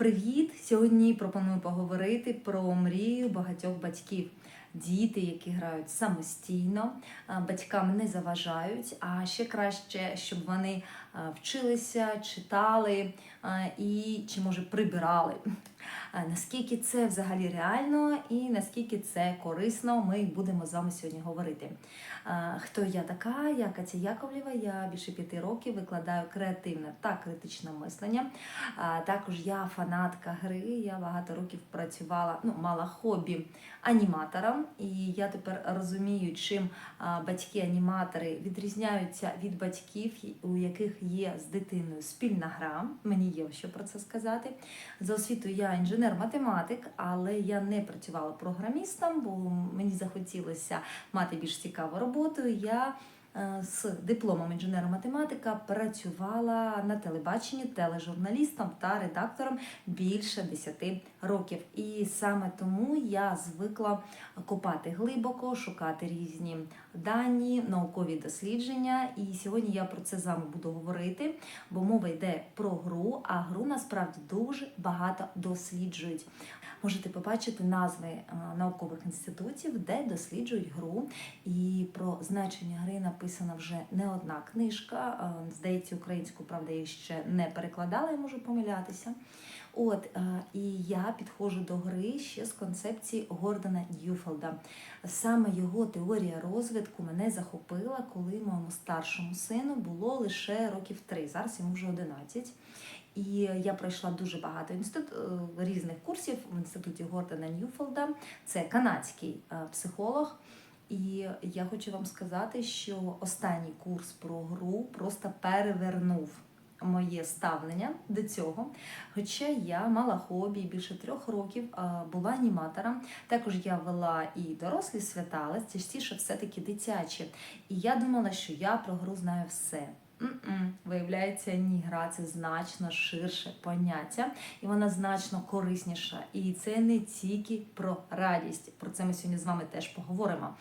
Привіт! Сьогодні пропоную поговорити про мрію багатьох батьків. Діти, які грають самостійно, батькам не заважають, а ще краще, щоб вони вчилися, читали і чи може прибирали. Наскільки це взагалі реально і наскільки це корисно, ми будемо з вами сьогодні говорити. Хто я така? Я Катя Яковлєва, я більше п'яти років викладаю креативне та критичне мислення. Також я фанатка гри. Я багато років працювала, ну мала хобі аніматором, і я тепер розумію, чим батьки-аніматори відрізняються від батьків, у яких є з дитиною спільна гра. Мені є що про це сказати. За освітою я інженер-математик, але я не працювала програмістом, бо мені захотілося мати більш цікаву роботу. Я з дипломом інженера-математика працювала на телебаченні тележурналістом та редактором більше 10 років. І саме тому я звикла копати глибоко, шукати різні дані, наукові дослідження. І сьогодні я про це з вами буду говорити, бо мова йде про гру, а гру насправді дуже багато досліджують. Можете побачити назви е, наукових інститутів, де досліджують гру. І про значення гри написана вже не одна книжка. Е, Здається, українську, правда, я ще не перекладала, я можу помилятися. От е, і я підходжу до гри ще з концепції Гордона Ньюфелда. Саме його теорія розвитку мене захопила, коли моєму старшому сину було лише років три. Зараз йому вже 11. І я пройшла дуже багато інститут е, різних курсів в інституті Гордона Ньюфелда. Це канадський психолог. І я хочу вам сказати, що останній курс про гру просто перевернув моє ставлення до цього. Хоча я мала хобі більше трьох років, була аніматором. Також я вела і дорослі свята, але частіше все-таки дитячі. І я думала, що я про гру знаю все. Виявляється, ні, гра це значно ширше поняття, і вона значно корисніша. І це не тільки про радість. Про це ми сьогодні з вами теж поговоримо.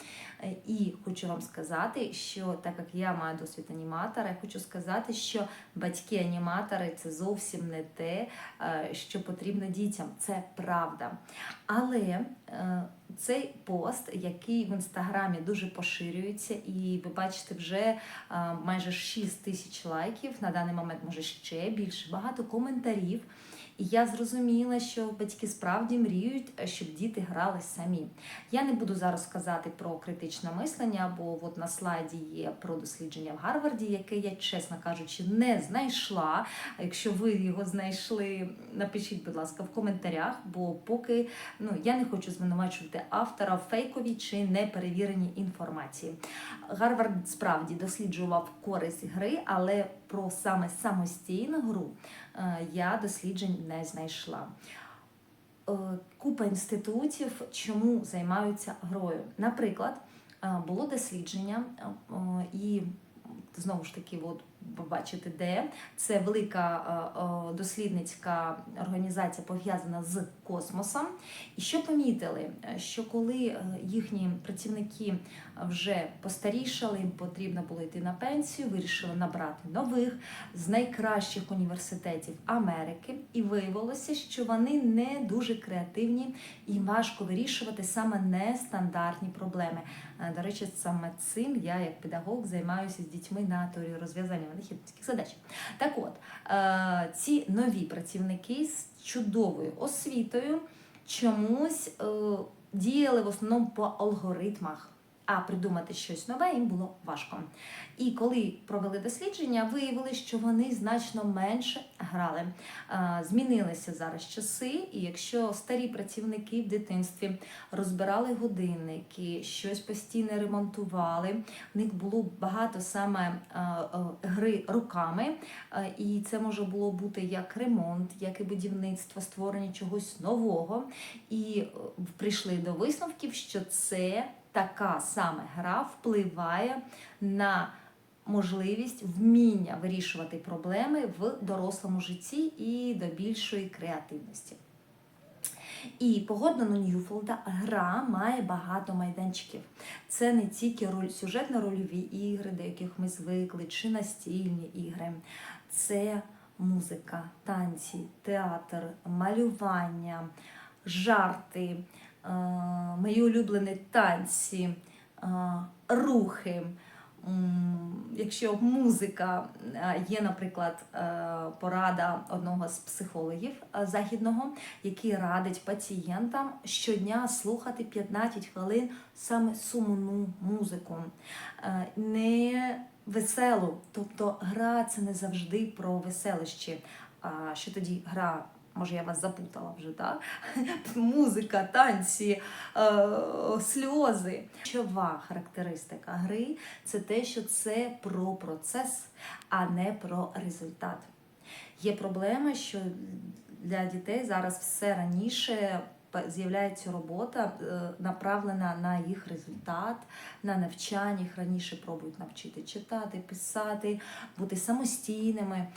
Е, І хочу вам сказати, що так як я маю досвід аніматора, я хочу сказати, що батьки-аніматори це зовсім не те, е, що потрібно дітям. Це правда. Але е, цей пост, який в інстаграмі дуже поширюється, і ви бачите, вже е, майже 6 тисяч лайків на даний момент, може ще більше, багато коментарів. І я зрозуміла, що батьки справді мріють, щоб діти грали самі. Я не буду зараз казати про критичне мислення, бо от на слайді є про дослідження в Гарварді, яке я, чесно кажучи, не знайшла. Якщо ви його знайшли, напишіть, будь ласка, в коментарях, бо поки ну я не хочу звинувачувати автора в фейковій чи неперевіреній інформації. Гарвард справді досліджував користь гри, але про саме самостійну гру е, я досліджень не знайшла. Е, Купа інститутів, чому займаються грою. Наприклад, е, було дослідження, і знову ж таки, от ви бачите, де це велика е, дослідницька організація пов'язана з космосом. І що помітили? Е, Що коли е, їхні працівники вже постарішали, їм потрібно було йти на пенсію, вирішили набрати нових з найкращих університетів Америки, і виявилося, що вони не дуже креативні і важко вирішувати саме нестандартні проблеми. Е, До речі, саме цим я, як педагог, займаюся з дітьми на теорії розв'язання винахідницьких задач. Так от, е, ці нові працівники з чудовою освітою чомусь е, діяли в основному по алгоритмах. А придумати щось нове їм було важко. І коли провели дослідження, виявили, що вони значно менше грали. Змінилися зараз часи, і якщо старі працівники в дитинстві розбирали годинники, щось постійно ремонтували, в них було багато саме гри руками, і це може було бути як ремонт, як і будівництво, створення чогось нового. І прийшли до висновків, що це така саме гра впливає на можливість вміння вирішувати проблеми в дорослому житті і до більшої креативності. І по Гордону Ньюфолда гра має багато майданчиків. Це не тільки роль, сюжетно-рольові ігри, до яких ми звикли, чи настільні ігри. Це музика, танці, театр, малювання, жарти, мої улюблені танці, е, рухи. Якщо музика е, є, наприклад, е, порада одного з психологів е, західного, який радить пацієнтам щодня слухати 15 хвилин саме сумну музику, Е, не веселу. Тобто гра це не завжди про веселище. А що тоді гра? Може, я вас запутала вже, так? Музика, танці, е, сльози. Ключова характеристика гри це те, що це про процес, а не про результат. Є проблема, що для дітей зараз все раніше з'являється робота е, направлена на їх результат, на навчання. Їх раніше пробують навчити читати, писати, бути самостійними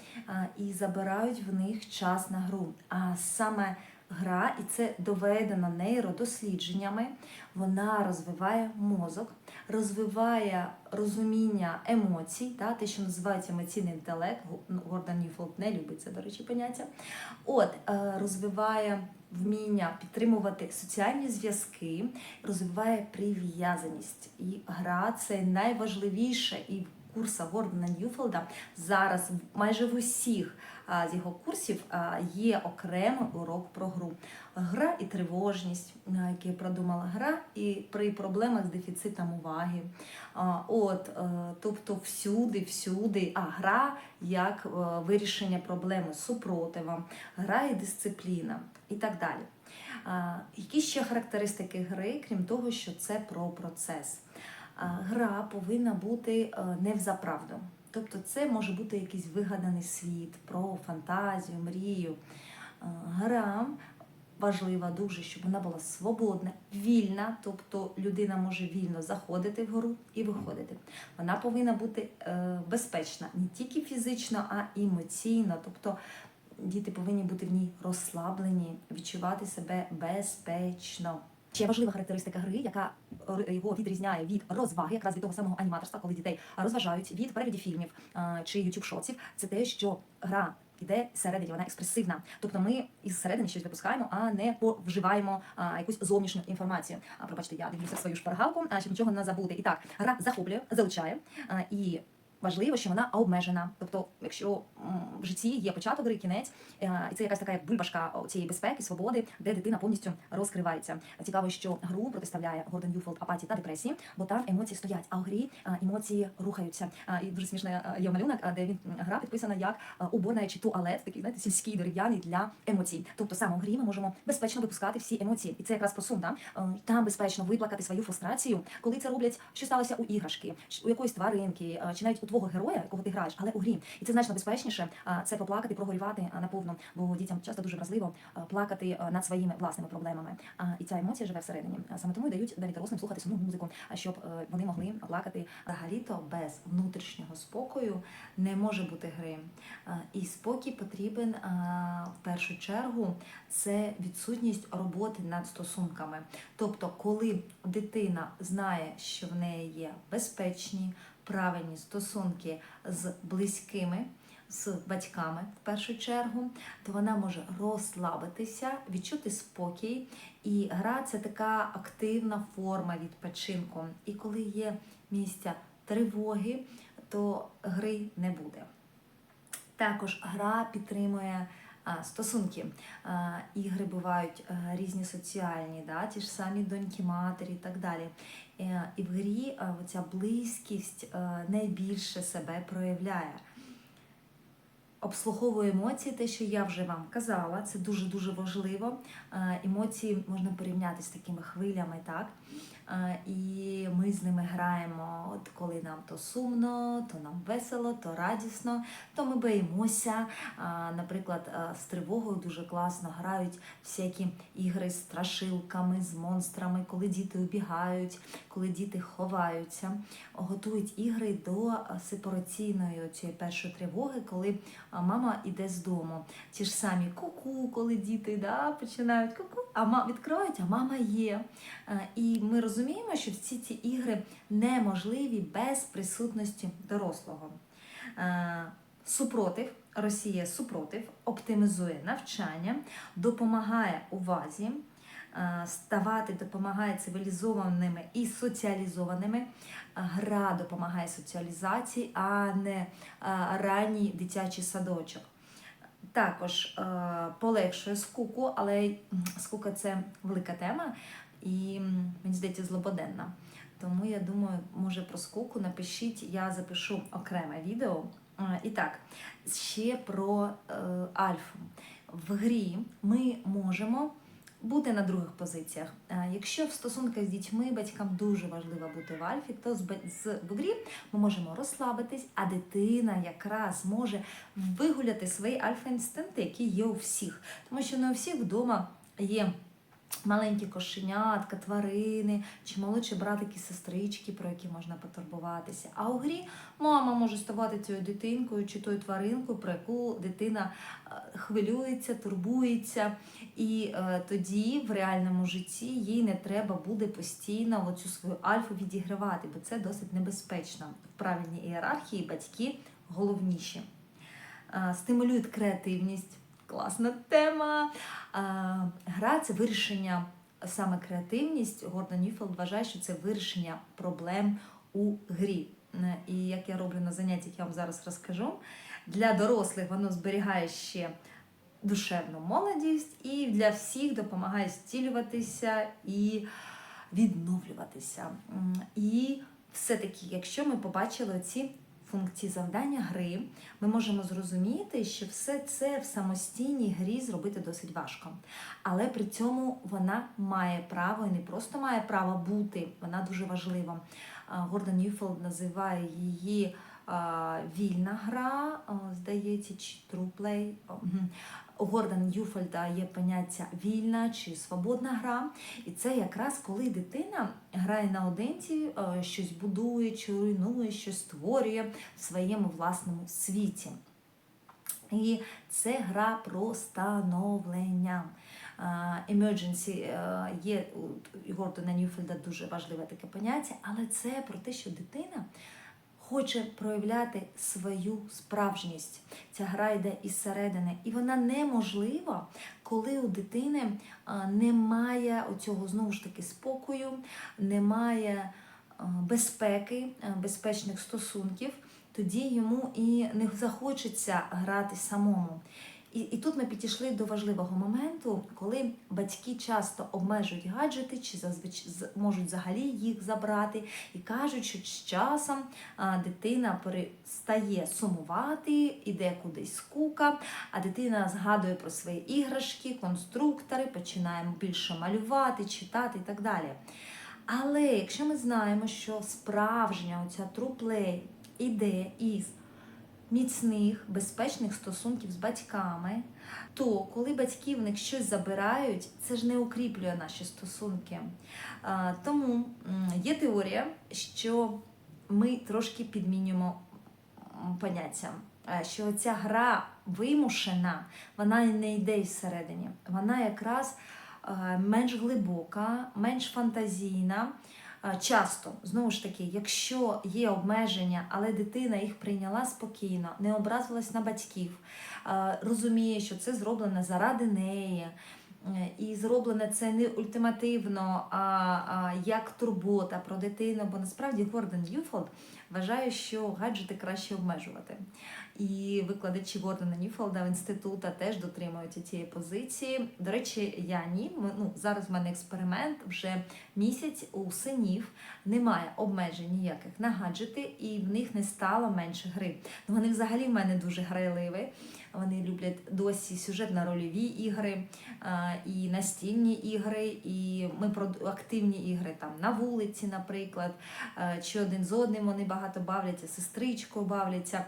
і забирають в них час на гру. А саме гра, і це доведено нейродослідженнями, вона розвиває мозок, розвиває розуміння емоцій, та, те, що називається емоційний інтелект. Ну, Гордон Ньюфолд не любить це, до речі, поняття. От, е, розвиває вміння підтримувати соціальні зв'язки, розвиває прив'язаність. І гра це найважливіше і в курсах Гордона Ньюфолда зараз майже в усіх з його курсів є окремий урок про гру. Гра і тривожність, а, яке продумала гра, і при проблемах з дефіцитом уваги. От, е, тобто всюди, всюди, а гра як е, вирішення проблеми з супротивом, гра і дисципліна і так далі. Які ще характеристики гри, крім того, що це про процес? Гра повинна бути е, не в заправду. Тобто це може бути якийсь вигаданий світ про фантазію, мрію. Е, Гра важлива дуже, щоб вона була свободна, вільна, тобто людина може вільно заходити в гру і виходити. Вона повинна бути е, безпечна не тільки фізично, а й емоційно. Тобто діти повинні бути в ній розслаблені, відчувати себе безпечно. Ще важлива характеристика гри, яка його відрізняє від розваги, якраз від того самого аніматорства, коли дітей розважають від переглядів фільмів чи youtube шоців це те, що гра іде всередині, вона експресивна. Тобто ми із середини щось випускаємо, а не вживаємо якусь зовнішню інформацію. А пробачте, я дивлюся свою шпаргалку, а, щоб нічого не забути. І так, гра захоплює, залучає і. Важливо, що вона обмежена. Тобто, якщо в житті є початок гри, кінець, е, і це якась така як бульбашка цієї безпеки, свободи, де дитина повністю розкривається. Цікаво, що гру протиставляє Гордон Юфолд апатії та депресії, бо там емоції стоять, а у грі е, емоції рухаються. І дуже смішний е, є малюнок, е, де він гра підписана як е, уборна чи туалет, такий знаєте, сільський дерев'яний для емоцій. Тобто саме у грі ми можемо безпечно випускати всі емоції, і це якраз про. Да? Е, Там безпечно виплакати свою фрустрацію, коли це роблять, що сталося у іграшки, у якоїсь тваринки, е, чи навіть у твого героя, якого ти граєш, але у грі. І це значно безпечніше. Це поплакати, прогорювати а, наповну, бо дітям часто дуже вразливо плакати над своїми власними проблемами. І ця емоція живе всередині. Саме тому й дають навіть дорослим слухати сумну музику, щоб е, вони могли плакати. Взагалі-то без внутрішнього спокою не може бути гри. І спокій потрібен в першу чергу це відсутність роботи над стосунками. Тобто, коли дитина знає, що в неї є безпечні, правильні стосунки з близькими, з батьками в першу чергу, то вона може розслабитися, відчути спокій. І гра це така активна форма відпочинку. І коли є місця тривоги, то гри не буде. Також гра підтримує стосунки. Ігри бувають різні соціальні, да, ті ж самі доньки матері і так далі. Е, І в грі а, оця близькість найбільше себе проявляє. Обслуговує емоції, те, що я вже вам казала, це дуже дуже важливо. Е, Емоції можна порівняти з такими хвилями, так? Е, І ми з ними граємо, от коли нам то сумно, то нам весело, то радісно, то ми боїмося. Наприклад, е, з тривогою дуже класно грають всякі ігри з страшилками, з монстрами, коли діти убігають, коли діти ховаються, готують ігри до е, сепараційної цієї першої тривоги, коли мама йде з дому. Ті ж самі ку-ку, коли діти да, починають ку-ку, а ма відкривають, а мама є. Е, І ми розуміємо, що всі ці ігри неможливі без присутності дорослого. Е, Супротив Росія супротив, оптимізує навчання, допомагає увазі, е, ставати допомагає цивілізованими і соціалізованими. Гра допомагає соціалізації, а не ранній дитячий садочок. Також е, полегшує скуку, але скука це велика тема і мені здається злободенна. Тому я думаю, може про скуку напишіть, я запишу окреме відео. І так, ще про е, альфу. В грі ми можемо бути на других позиціях. Е, Якщо в стосунках з дітьми батькам дуже важливо бути в альфі, то з, ба- з в грі ми можемо розслабитись, а дитина якраз може вигуляти свої альфа-інстинкти, які є у всіх. Тому що не у всіх вдома є маленькі кошенятка, тварини чи молодші братики, сестрички, про які можна потурбуватися. А у грі мама може ставати цією дитинкою чи тою тваринкою, про яку дитина е, хвилюється, турбується. І е, тоді в реальному житті їй не треба буде постійно оцю свою альфу відігравати, бо це досить небезпечно. В правильній ієрархії батьки головніші. Е, стимулюють креативність. Класна тема. Гра це вирішення саме креативність. Гордон Ньюфелд вважає, що це вирішення проблем у грі. Е, І як я роблю на заняттях, я вам зараз розкажу. Для дорослих воно зберігає ще душевну молодість і для всіх допомагає зцілюватися і відновлюватися. І все-таки, якщо ми побачили ці функції завдання гри, ми можемо зрозуміти, що все це в самостійній грі зробити досить важко. Але при цьому вона має право і не просто має право бути, вона дуже важлива. Гордон Ньюфелд називає її вільна гра, здається, чи труплей. У Гордона Ньюфельда є поняття вільна чи свободна гра. І це якраз коли дитина грає наодинці, е, щось будує, чи руйнує, щось створює в своєму власному світі. І це гра про становлення. Е, Emergency е, є у Гордона Ньюфельда дуже важливе таке поняття, але це про те, що дитина хоче проявляти свою справжність. Ця гра йде із середини, і вона неможлива, коли у дитини немає оцього знову ж таки спокою, немає безпеки, безпечних стосунків, тоді йому і не захочеться грати самому. І, і тут ми підійшли до важливого моменту, коли батьки часто обмежують гаджети чи зазвичай можуть взагалі їх забрати, і кажуть, що з часом а, дитина перестає сумувати, іде кудись скука, а дитина згадує про свої іграшки, конструктори, починає більше малювати, читати і так далі. Але якщо ми знаємо, що справжня оця труплей іде із міцних, безпечних стосунків з батьками, то коли батьки в них щось забирають, це ж не укріплює наші стосунки. Тому є теорія, що ми трошки підмінюємо поняття. е, Що ця гра вимушена, вона не йде із середині. Вона якраз е, менш глибока, менш фантазійна. Часто, знову ж таки, якщо є обмеження, але дитина їх прийняла спокійно, не образилась на батьків, розуміє, що це зроблено заради неї, е, і зроблене це не ультимативно, а, а як турбота про дитину. Бо насправді Гордон Ньюфолд вважає, що гаджети краще обмежувати. І викладачі Гордона Ніфолда в інститута теж дотримуються цієї позиції. До речі, я ні. Ну, зараз в мене експеримент вже місяць у синів немає обмежень ніяких на гаджети, і в них не стало менше гри. Ну, вони взагалі в мене дуже грайливі. Вони люблять досі сюжетно-рольові ігри, і настільні ігри, і ми активні ігри там на вулиці, наприклад, е, чи один з одним вони багато бавляться, сестричкою бавляться.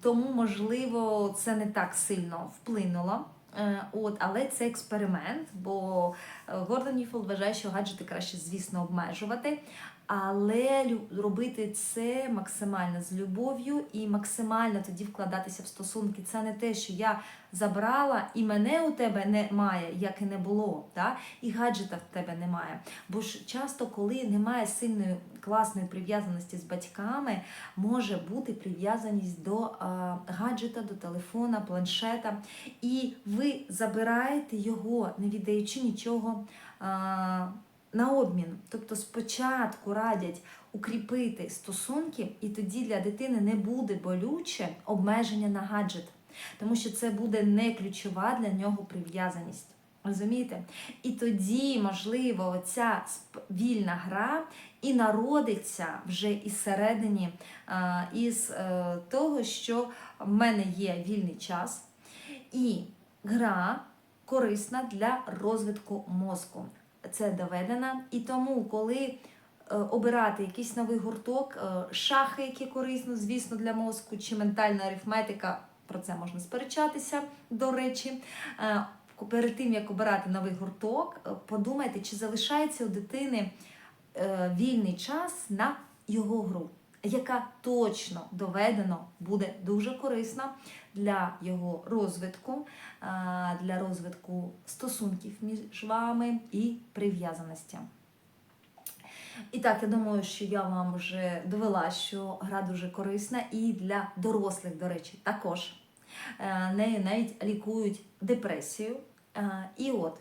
Тому, можливо, це не так сильно вплинуло. Е, От, але це експеримент, бо е, Гордон Ньюфілд вважає, що гаджети краще, звісно, обмежувати. Але робити це максимально з любов'ю і максимально тоді вкладатися в стосунки. Це не те, що я забрала і мене у тебе немає, як і не було, да? і гаджета в тебе немає. Бо ж часто, коли немає сильної класної прив'язаності з батьками, може бути прив'язаність до а, гаджета, до телефона, планшета, і ви забираєте його, не віддаючи нічого. А, на обмін, тобто спочатку радять укріпити стосунки, і тоді для дитини не буде болюче обмеження на гаджет, тому що це буде не ключова для нього прив'язаність. Розумієте? І тоді, можливо, сп- вільна гра і народиться вже із середині, із того, що в мене є вільний час, і гра корисна для розвитку мозку. Це доведено. І тому, коли е, обирати якийсь новий гурток, е, шахи, які корисно, звісно, для мозку, чи ментальна арифметика, про це можна сперечатися, до речі. Е, Перед тим як обирати новий гурток, подумайте, чи залишається у дитини вільний час на його гру, яка точно доведено буде дуже корисна для його розвитку, е, для розвитку стосунків між вами і прив'язаності. І так, я думаю, що я вам вже довела, що гра дуже корисна і для дорослих, до речі, також. Е, Нею навіть лікують депресію. Е, І от.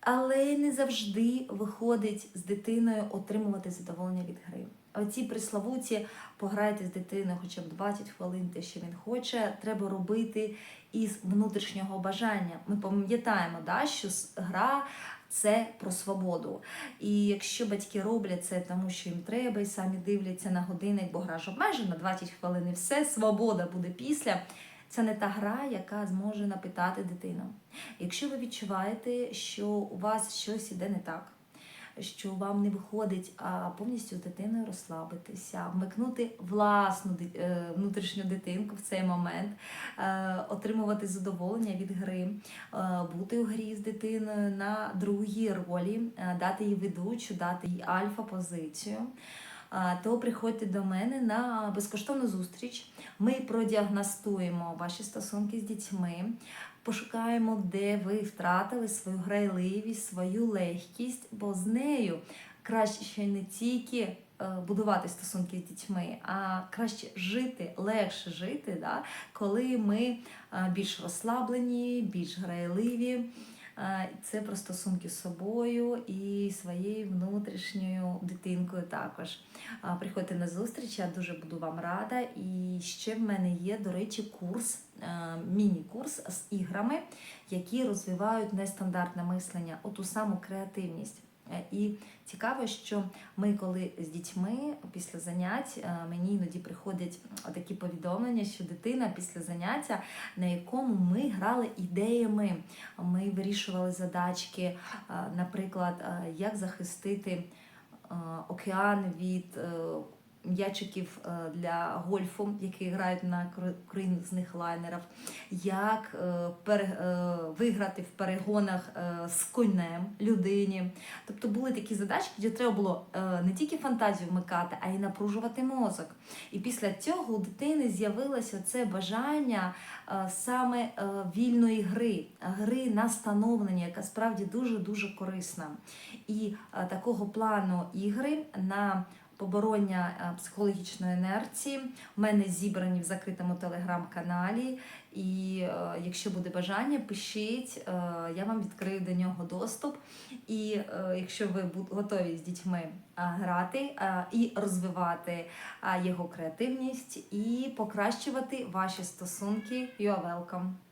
Але не завжди виходить з дитиною отримувати задоволення від гри. Оці приславуті пограйте з дитиною хоча б 20 хвилин, те, що він хоче, треба робити із внутрішнього бажання. Ми пам'ятаємо, да, що гра це про свободу. І якщо батьки роблять це, тому що їм треба, і самі дивляться на годинник, бо гра ж обмежена 20 хвилин, і все, свобода буде після. Це не та гра, яка зможе напитати дитину. Якщо ви відчуваєте, що у вас щось іде не так, що вам не виходить а, повністю з дитиною розслабитися, вмикнути власну е, внутрішню дитинку в цей момент, е, отримувати задоволення від гри, е, бути у грі з дитиною на другій ролі, дати їй ведучу, дати їй альфа-позицію. То приходьте до мене на безкоштовну зустріч. Ми продіагностуємо ваші стосунки з дітьми, пошукаємо, де ви втратили свою грайливість, свою легкість, бо з нею краще ще не тільки е, будувати стосунки з дітьми, а краще жити, легше жити, да? коли ми е, більш розслаблені, більш грайливі. Це про стосунки з собою і своєю внутрішньою дитинкою також. Приходьте на зустріч, я дуже буду вам рада. І ще в мене є, до речі, курс, е, міні-курс з іграми, які розвивають нестандартне мислення, оту саму креативність. Е, І цікаво, що ми, коли з дітьми після занять, е, мені іноді приходять такі повідомлення, що дитина після заняття, на якому ми грали ідеями, ми вирішували задачки, е, наприклад, як захистити океан від м'ячиків е, для гольфу, які грають на кр- круїзних лайнерах, як е, е, виграти в перегонах з конем людині. Тобто були такі задачки, де треба було не тільки фантазію вмикати, а й напружувати мозок. І після цього у дитини з'явилося це бажання саме вільної гри, гри на становлення, яка справді дуже дуже корисна. І такого плану ігри на побороня е, психологічної інерції у мене зібрані в закритому телеграм-каналі. І е, якщо буде бажання, пишіть, е, я вам відкрию до нього доступ. І якщо ви готові з дітьми грати і розвивати його креативність і покращувати ваші стосунки, you are welcome.